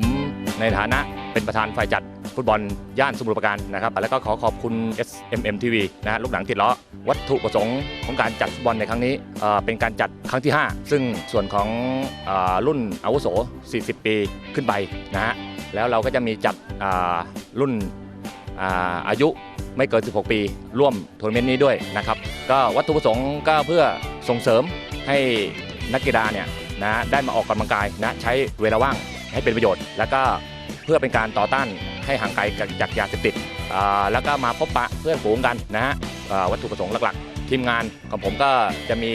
มในฐานะเป็นประธานฝ่ายจัดฟุตบอลย่านสมุทรปราการนะครับ แล้วก็ขอขอบคุณ SMM TV นะฮะลูกหนังติดล้อ วัตถุประสงค์ของการจัดฟุตบอลในครั้งนี้เเป็นการจัดครั้งที่ 5 ซึ่งส่วนของอรุ่นอาวุโส 40 ปีขึ้นไปนะฮะแล้วเราก็จะมีจัดรุ่นอาอายุไม่เกิน 16 ปี ร่วมทัวร์นาเมนต์นี้ด้วยนะครับ ก็วัตถุประสงค์ก็เพื่อส่งเสริมให้นักกีฬาเนี่ยนะได้มาออกกำลังกายนะใช้เวลาว่าง ให้เป็นประโยชน์ แล้วก็เพื่อเป็นการต่อต้านให้ห่างไกลจากจากยาเสพติดแล้วก็มาพบปะเพื่อนฝูงกันนะฮะวัตถุประสงค์หลักๆ ทีมงานของผมก็จะมี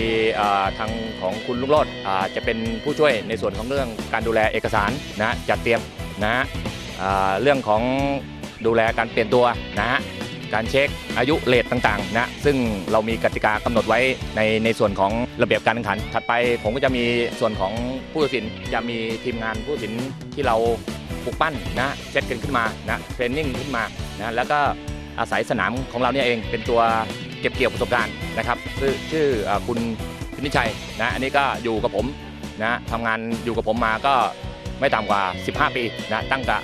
ทางของคุณลุงโรดจะเป็นผู้ช่วยในส่วนของเรื่องการดูแลเอกสารนะจัดเตรียมนะฮะเรื่องของดูแลการเปลี่ยนตัวนะฮะ การเช็คอายุเลทต่างๆนะซึ่งเรามีกติกากำหนดไว้ในในส่วนของระเบียบการแข่งขัน ถัดไปผมก็จะมีส่วนของผู้ตัดสินจะมีทีมงานผู้ตัดสินที่เราปลูกปั้นนะเซตกันขึ้นมานะเทรนนิ่งขึ้นมานะแล้วก็อาศัยสนามของเราเนี่ยเองเป็นตัวเก็บเกี่ยวประสบการณ์นะครับชื่อชื่ออคุณพินิชัยนะอันนี้ก็อยู่กับผมนะทำงานอยู่กับผมมาก็ไม่ต่ำกว่า 15 ปีนะตั้งแต่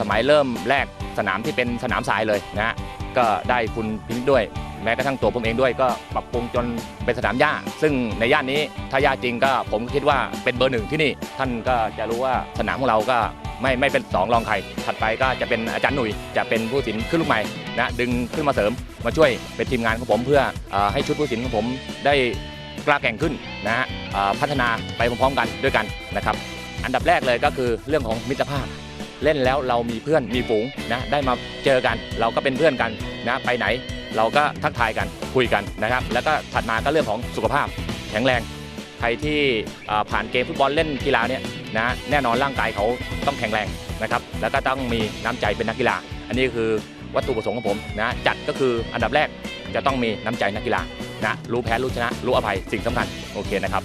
สมัยเริ่มแรกสนามที่เป็นสนามทรายเลยนะ ก็ได้คุณพินิจด้วย แม้กระทั่งตัวผมเองด้วย ก็ปรับปรุงจนเป็นสนามหญ้า ซึ่งในย่านนี้ถ้าหญ้าจริงก็ผมคิดว่าเป็นเบอร์หนึ่งที่นี่ ท่านก็จะรู้ว่าสนามของเราก็ไม่ไม่เป็นสองรองใครถัดไปก็จะเป็นอาจารย์หนุ่ย จะเป็นผู้สินขึ้นลูกใหม่นะดึงขึ้นมาเสริม มาช่วยเป็นทีมงานของผมเพื่ออให้ชุดผู้สินของผมได้กล้าแข่งขึ้นนะฮะพัฒนาไปพร้อมๆกันด้วยกันนะครับ อันดับแรกเลยก็คือเรื่องของมิตรภาพ เล่นแล้วเรามีเพื่อนมีฝูงนะได้มาเจอกัน เราก็เป็นเพื่อนกันนะไปไหน เราก็ทักทายกันคุยกันนะครับ แล้วก็ถัดมาก็เรื่องของสุขภาพแข็งแรง ใครที่ผ่านเกมฟุตบอลเล่นกีฬาเนี่ยนะแน่นอนร่างกายเขาต้องแข็งแรงนะครับแล้วก็ต้องมีน้ำใจเป็นนักกีฬา อันนี้คือวัตถุประสงค์ของผมนะจัดก็คืออันดับแรกจะต้องมีน้ำใจนักกีฬานะรู้แพ้รู้ชนะ รู้อภัยสิ่งสำคัญโอเคนะครับ